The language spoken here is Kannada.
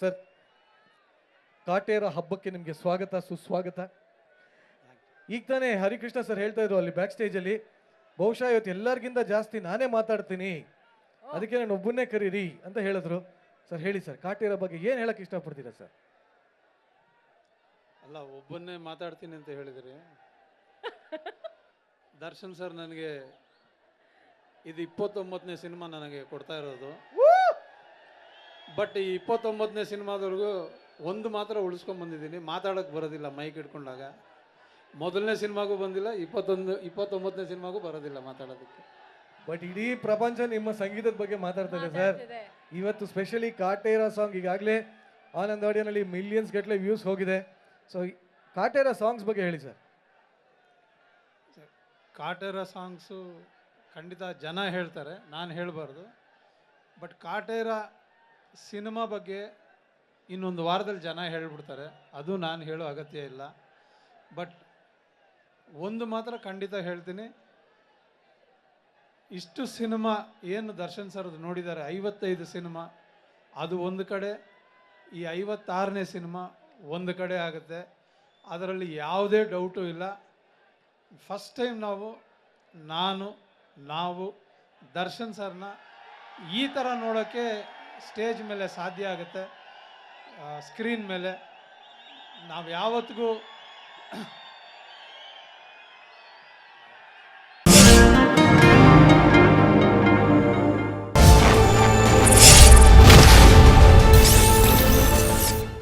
ಸರ್ ಕಾಟೇರ ಹಬ್ಬಕ್ಕೆ ನಿಮಗೆ ಸ್ವಾಗತ ಸುಸ್ವಾಗತ. ಈಗ ತಾನೇ ಹರಿಕೃಷ್ಣ ಸರ್ ಹೇಳ್ತಾ ಇದ್ರು ಅಲ್ಲಿ ಬ್ಯಾಕ್ ಸ್ಟೇಜಲ್ಲಿ ಬಹುಶಃ ಇವತ್ತು ಎಲ್ಲರಿಗಿಂತ ಜಾಸ್ತಿ ನಾನೇ ಮಾತಾಡ್ತೀನಿ. ಅದಕ್ಕೆ ನಾನು ಒಬ್ಬನ್ನೇ ಕರೀರಿ ಅಂತ ಹೇಳಿದ್ರು. ಸರ್ ಹೇಳಿ ಸರ್ ಕಾಟೇರ ಬಗ್ಗೆ ಏನು ಹೇಳಕ್ ಇಷ್ಟಪಡ್ತೀರಾ ಸರ್? ಅಲ್ಲ ಒಬ್ಬನ್ನೇ ಮಾತಾಡ್ತೀನಿ ಅಂತ ಹೇಳಿದ್ರಿ. ದರ್ಶನ್ ಸರ್ ನನಗೆ ಇದು ಇಪ್ಪತ್ತೊಂಬತ್ತನೇ ಸಿನಿಮಾ ನನಗೆ ಕೊಡ್ತಾ ಇರೋದು. ಬಟ್ ಈ ಇಪ್ಪತ್ತೊಂಬತ್ತನೇ ಸಿನಿಮಾದವರೆಗೂ ಒಂದು ಮಾತ್ರ ಉಳಿಸ್ಕೊಂಡ್ ಬಂದಿದ್ದೀನಿ. ಮಾತಾಡೋಕ್ಕೆ ಬರೋದಿಲ್ಲ ಮೈಕ್ ಇಟ್ಕೊಂಡಾಗ ಮೊದಲನೇ ಸಿನಿಮಾಗೂ ಬಂದಿಲ್ಲ ಇಪ್ಪತ್ತೊಂದು ಇಪ್ಪತ್ತೊಂಬತ್ತನೇ ಸಿನಿಮಾಗೂ ಬರೋದಿಲ್ಲ ಮಾತಾಡೋದಕ್ಕೆ. ಬಟ್ ಇಡೀ ಪ್ರಪಂಚ ನಿಮ್ಮ ಸಂಗೀತದ ಬಗ್ಗೆ ಮಾತಾಡ್ತಾರೆ ಸರ್ ಇವತ್ತು ಸ್ಪೆಷಲಿ ಕಾಟೇರ ಸಾಂಗ್ ಈಗಾಗಲೇ ಆನಂದ್ ಆಡಿಯೋನಲ್ಲಿ ಮಿಲಿಯನ್ಸ್ ಗಟ್ಟಲೆ ವ್ಯೂಸ್ ಹೋಗಿದೆ. ಸೊ ಕಾಟೇರ ಸಾಂಗ್ಸ್ ಬಗ್ಗೆ ಹೇಳಿ ಸರ್ ಕಾಟೇರ ಸಾಂಗ್ಸು ಖಂಡಿತ ಜನ ಹೇಳ್ತಾರೆ ನಾನು ಹೇಳಬಾರ್ದು. ಬಟ್ ಕಾಟೇರ ಸಿನಿಮಾ ಬಗ್ಗೆ ಇನ್ನೊಂದು ವಾರದಲ್ಲಿ ಜನ ಹೇಳ್ಬಿಡ್ತಾರೆ. ಅದು ನಾನು ಹೇಳೋ ಅಗತ್ಯ ಇಲ್ಲ. ಬಟ್ ಒಂದು ಮಾತ್ರ ಖಂಡಿತ ಹೇಳ್ತೀನಿ. ಇಷ್ಟು ಸಿನಿಮಾ ಏನು ದರ್ಶನ್ ಸರ್ದು ನೋಡಿದ್ದಾರೆ, ಐವತ್ತೈದು ಸಿನಿಮಾ, ಅದು ಒಂದು ಕಡೆ, ಈ ಐವತ್ತಾರನೇ ಸಿನಿಮಾ ಒಂದು ಕಡೆ ಆಗುತ್ತೆ. ಅದರಲ್ಲಿ ಯಾವುದೇ ಡೌಟು ಇಲ್ಲ. ಫಸ್ಟ್ ಟೈಮ್ ನಾವು, ನಾನು, ನಾವು, ದರ್ಶನ್ ಸರ್ನ ಈ ಥರ ನೋಡೋಕ್ಕೆ ಸ್ಟೇಜ್ ಮೇಲೆ ಸಾಧ್ಯ ಆಗುತ್ತೆ ಸ್ಕ್ರೀನ್ ಮೇಲೆ. ನಾವು ಯಾವತ್ತಿಗೂ